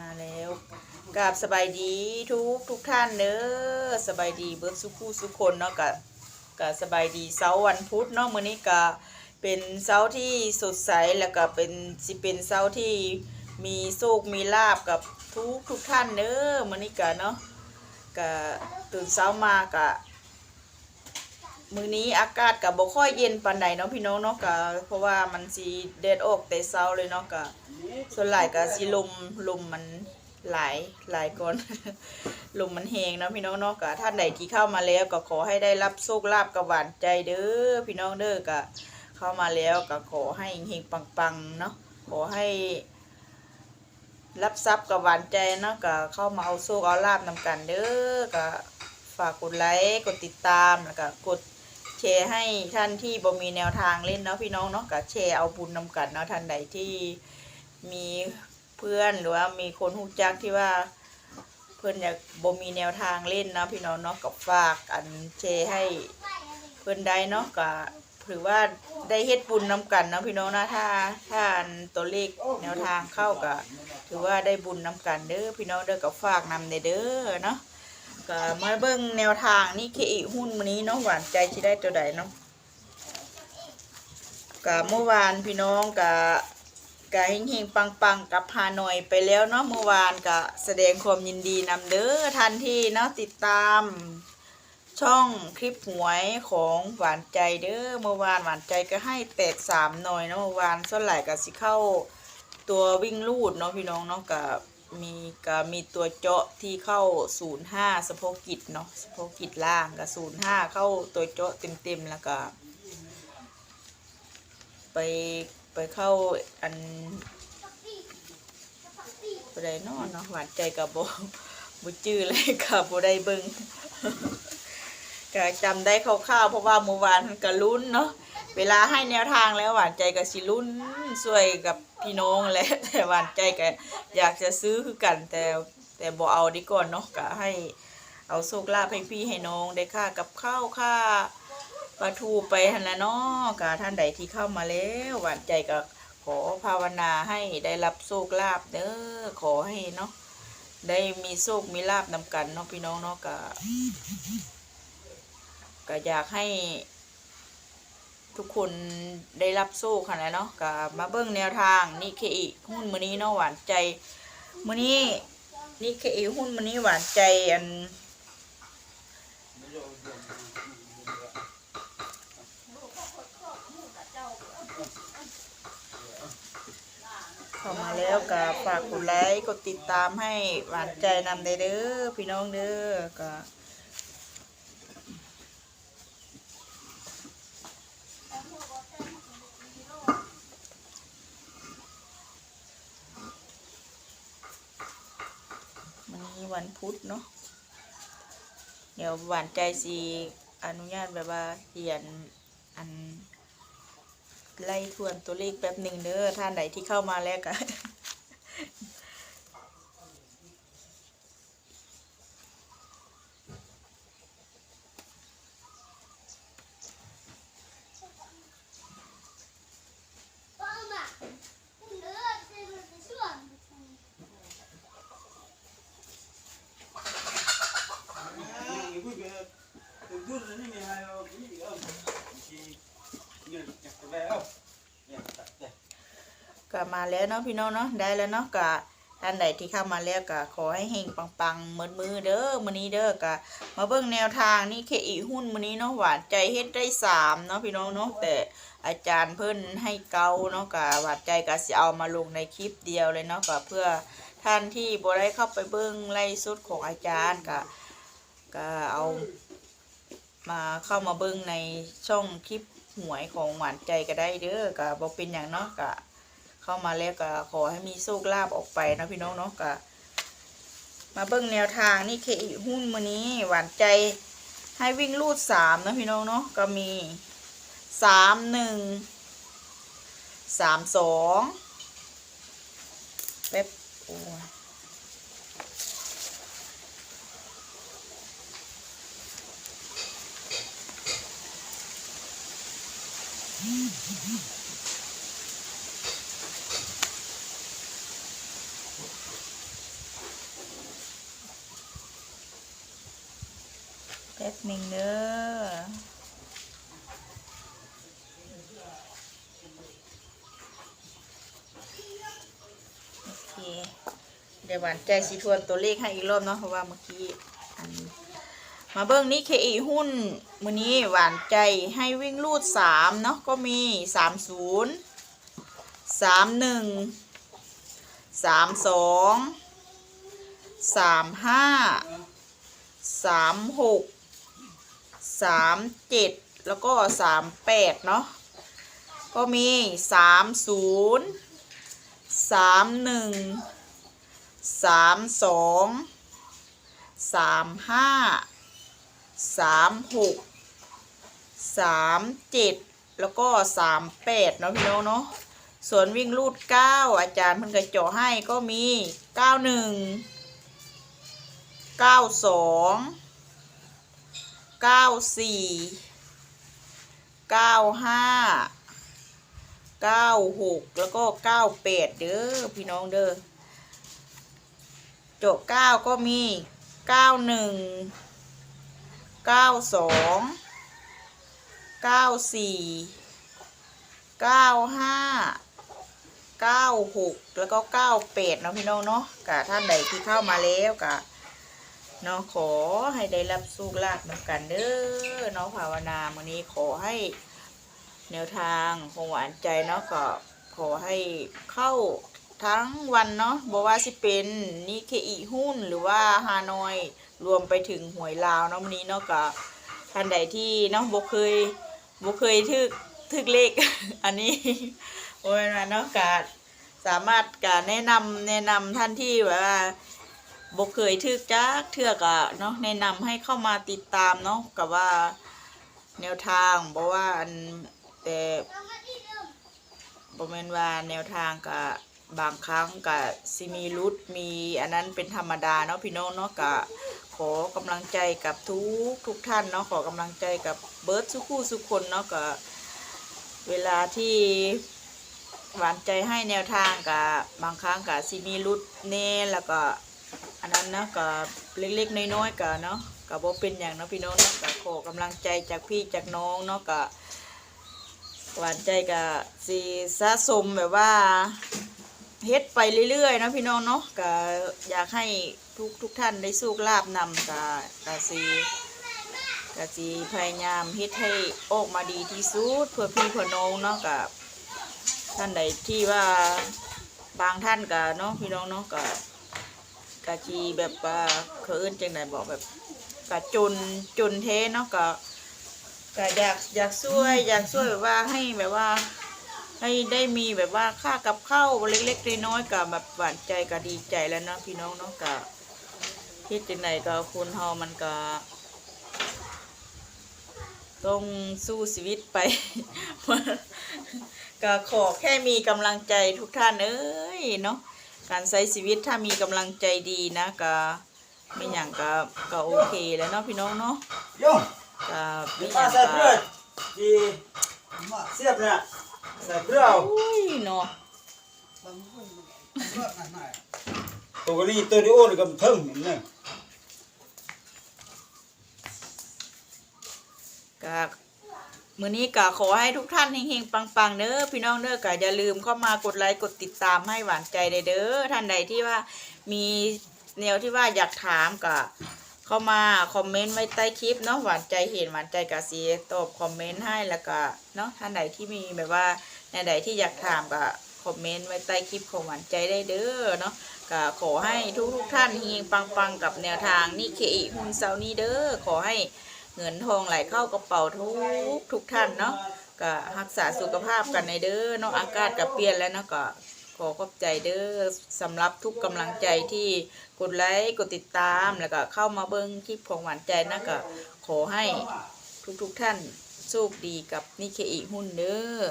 มาแล้วกราบสบายดีทุกทุกท่านเด้อสบายดีเบิร์ดสุขู่สุคนเนาะกะกะสบายดีเสาร์วันพุธเนาะมื้อนี้กะเป็นเสาร์ที่สดใสแล้วก็เป็นสิเป็นเสาร์ที่มีโชคมีลาบกับทุกทุกท่านเด้อมื้อนี้กะเนาะกะตื่นเช้ามากะ มือนี้อากาศก็บ่ค่อยเย็นปานใดเนาะพี่น้องเนาะก็เพราะว่ามันสิแดดออกแต่เช้าเลยเนาะก็ส่วนหลายก็สิลมลมมันหลายหลายก่อนลมมันแฮงเนาะพี่น้องเนาะก็ท่านใดที่เข้ามาแล้วก็ขอให้ได้รับโชคลาภกับหวานใจเด้อพี่น้องเด้อก็เข้ามาแล้วก็ขอให้เฮงปังๆเนาะขอให้รับทรัพย์กับหวานใจเนาะก็เข้ามาเอาโชคเอาลาบนำกันเด้อก็ฝากกดไลค์กดติดตามแล้วก็กด แชร์ให้ท่านที่บ่มีแนวทางเล่นเนาะพี่น้องเนาะก็แชร์เอาบุญนำกันเนาะท่านใดที่มีเพื่อนหรือว่ามีคนหูจักที่ว่าเพื่อนอยากบ่มีแนวทางเล่นเนาะพี่น้องเนาะก็ฝากอันแชร์ให้เพื่อนได้เนาะก็ถือว่าได้เฮ็ดบุญนำกันเนาะพี่น้องนะถ้าถ้าตัวเลขแนวทางเข้าก็ถือว่าได้บุญนำกันเด้อพี่น้องเด้อก็ฝากนำในเด้อเนาะ ก็มาเบิ่งแนวทางนี่เคอีหุ้นมือนี้เนาะหวานใจสิได้ตัวใดเนาะก็เมื่อวานพี่น้องก็ก็เฮงๆปังๆกับฮานอยไปแล้วเนาะเมื่อวานก็แสดงความยินดีนำเด้อทันที่เนาะติดตาม ช่องคลิปหวยของหวานใจเด้อเมื่อวานหวานใจก็ให้แตกสามหน่อยเนาะเมื่อวานส่วนหลายก็สิเข้าตัววิ่งลูดเนาะพี่น้องเนาะกับ มีก็มีตัวเจาะที่เข้า 05สะโพกกิจเนาะสะโพกกิจล่างกับ05 เข้าตัวเจาะเต็มๆแล้วก็ ไปไปเข้าอันบ่ได้เนอนเนาะหวานใจกับบบจื้อเลยกับบได้เบิงก็จำได้คร่าวๆเพราะว่าเมื่อวานมันก็ลุ้นเนาะ เวลาให้แนวทางแล้วหวานใจก็สิลุนช่วยกับพี่น้องแหละแต่หวานใจก็อยากจะซื้อคือกัน แต่แต่บ่เอาดีก่อนเนาะก็ให้เอาโชคลาภให้พี่ให้น้องได้ค่ากับข้าวค่าปลาทูไปหันละเนาะก็ท่านใดที่เข้ามาแล้วหวานใจก็ขอภาวนาให้ได้รับโชคลาภเด้อขอให้เนาะได้มีโชคมีลาภนำกันเนาะพี่น้องเนาะก็ก็อยากให้ ทุกคนได้รับโซ่ค่ะนะเนาะก็มาเบิ่งแนวทางนี่เคอีหุ้นมือนี้เนาะหวานใจมือนี้นี่เคอีหุ้นมือนี้หวานใจอันเข้ามาแล้วก็ฝากกดไลค์กดติดตามให้หวานใจนำได้เด้อพี่น้องเด้อก็วั วันพุธเนาะเดี๋ยวหวานใจสีอนุญาตแบบว่าเขียนอันไล่ทวนตัวเลขแป๊บหนึ่งเด้อท่านไหนที่เข้ามาแล้วก็ ก็มาแล้วเนาะพี่น้องเนาะได้แล้วเนาะก็ท่านใดที่เข้ามาแล้วก็ขอให้เฮงปังๆมือมือเด้อมือนี้เด้อก็มาเบิ่งแนวทางนี่เคอีหุ้นมือนี้เนาะหวานใจเฮ็ดได้สามเนาะพี่น้องเนาะแต่อาจารย์เพิ่นให้เกาเนาะก็หวานใจก็สิเอามาลงในคลิปเดียวเลยเนาะก็เพื่อท่านที่บ่ได้เข้าไปเบิ่งไล่สุดของอาจารย์ก็ก็เอามาเข้ามาเบิ่งในช่องคลิปหวยของหวานใจก็ได้เด้อก็บ่เป็นหยังเนาะก็ เข้ามาแล้วก็ขอให้มีโชคลาภออกไปนะพี่น้องเนาะก็มาเบิ่งแนวทางนี่เคอีหุ้นมือนี้หวานใจให้วิ่งลูดสามนะพี่น้องเนาะก็มีสามหนึ่งสามสองแป๊บโอ้ย หนึ่งเด้อโอเค เดี๋ยวหวานใจสีทวนตัวเลขให้อีกรอบเนาะเพราะว่าเมื่อกี้อันมาเบิ้งนี้เคอีหุ้นมือนี้หวานใจให้วิ่งรูดสามเนาะก็มีสามศูนย์สามหนึ่งสามสองสามห้าสามหก สามเจ็ดแล้วก็สามแปดเนาะก็มีสามศูนย์สามหนึ่งสามสองสามห้าสามหกสามเจ็ดแล้วก็สามแปดเนาะพี่น้องเนาะส่วนวิ่งรูดเก้าอาจารย์เพิ่นกระเจาะให้ก็มีเก้าหนึ่งเก้าสอง เก้าสี่เก้าห้าเก้าหกแล้วก็เก้าแปดเด้อพี่น้องเด้อโจเก้าก็มีเก้าหนึ่งเก้าสองเก้าสี่เก้าห้าเก้าหกแล้วก็เก้าแปดเนาะพี่น้องเนาะกะท่านใดที่เข้ามาแล้วกะ เนาะขอให้ได้รับสุขลาภนกันเด้อเนาะภาวนาวันนี้ขอให้แนวทางของหวานใจเนาะก็ขอให้เข้าทั้งวันเนาะบอกว่าสิเป็นนิเคอีหุ้นหรือว่าฮานอยรวมไปถึงหวยลาวเนาะวันนี้เนาะก็ท่านใดที่เนาะบ่เคยบ่เคยทึกทึกเลข อันนี้โอ้ยนะเนาะกาสามารถกาแนะนำแนะนำท่านที่แบบว่า บ่เคยทึกจักเทือกอะเนาะแนะนำให้เข้ามาติดตามเนาะกับว่าแนวทางบอกว่าอันแต่บ่แม่นว่าแนวทางกะบบางครั้งก็สิมีรุดมีอันนั้นเป็นธรรมดาเนาะพี่น้องเนาะก็ขอกำลังใจกับทุกทุกท่านเนาะขอกำลังใจกับเบิร์ดสุคู่สุกคนเนาะก็เวลาที่หวานใจให้แนวทางกับบางครั้งก็สิมีรุดเน่แล้วก็ อันนั้นเนาะก็เล็กๆน้อยๆก็เนาะก็บ่เป็นอย่างเนาะพี่น้องเนาะก็ขอกำลังใจจากพี่จากน้องเนาะก็หวานใจกับสีสะสมแบบว่าเฮ็ดไปเรื่อยๆนะพี่น้องเนาะก็อยากให้ทุกทุกท่านได้สู้ลาบนำกับกะสีกะสีพยายามเฮ็ดให้ออกมาดีที่สุดเพื่อพี่เพื่อน้องเนาะกับท่านใดที่ว่าบางท่านก็เนาะพี่น้องเนาะก็ กะจีแบบว่าเขาเอิ้นจังไหนบอกแบบกะจนจนเทเนาะก็ก็อยากอยากช่วยอยากช่วยแบบว่าให้แบบว่า ให้ได้มีแบบว่าค่ากับข้าวเล็กๆน้อยๆกับแบบหวานใจก็ดีใจแล้วเนาะพี่น้องเนาะก็คิดจังไหนก็คนเฮามันก็ต้องสู้ชีวิตไป ก็ขอแค่มีกำลังใจทุกท่านเอ้ยเนาะ การใช้ชีวิตถ้ามีกำลังใจดีนะก็ไม่อย่างก็ก็โอเคแล้วเนาะพี่น้องเนาะ Vô, ก็ไม่อ ta ย่าง xài ก็ bưởi thì xếp nè, xài bưởi. อุ้ยเนาะ Tôi có đi tôi đi ôn được cầm thơm này. ก็ มื้อนี้ก็ขอให้ทุกท่านเฮงๆปังๆเด้อพี่น้องเด้อก็อย่าลืมเข้ามากดไลค์กดติดตามให้หวานใจได้เด้อท่านใดที่ว่ามีแนวที่ว่าอยากถามก็เข้ามาคอมเมนต์ไว้ใต้คลิปเนาะหวานใจเห็นหวานใจก็สิตอบคอมเมนต์ให้แล้วก็เนาะท่านใดที่มีแบบว่าแนวใดที่อยากถามก็คอมเมนต์ไว้ใต้คลิปของหวานใจได้เด้อเนาะก็ขอให้ทุกๆท่านเฮงปังๆกับแนวทางนี่เคอีหุ่นเซานี้เด้อขอให้ เงินทองไหลเข้ากระเป๋าทุกทุกท่านเนาะก็รักษาสุขภาพกันในเด้อเนาะอากาศกับเปลี่ยนแล้วเนาะก็ขอขอบใจเด้อสำหรับทุกกำลังใจที่กดไลค์กดติดตามแล้วก็เข้ามาเบิ้งคลิปของหวานใจนะก็ขอให้ทุกทุกท่านโชคดีกับนิเคอีหุ้นเด้อ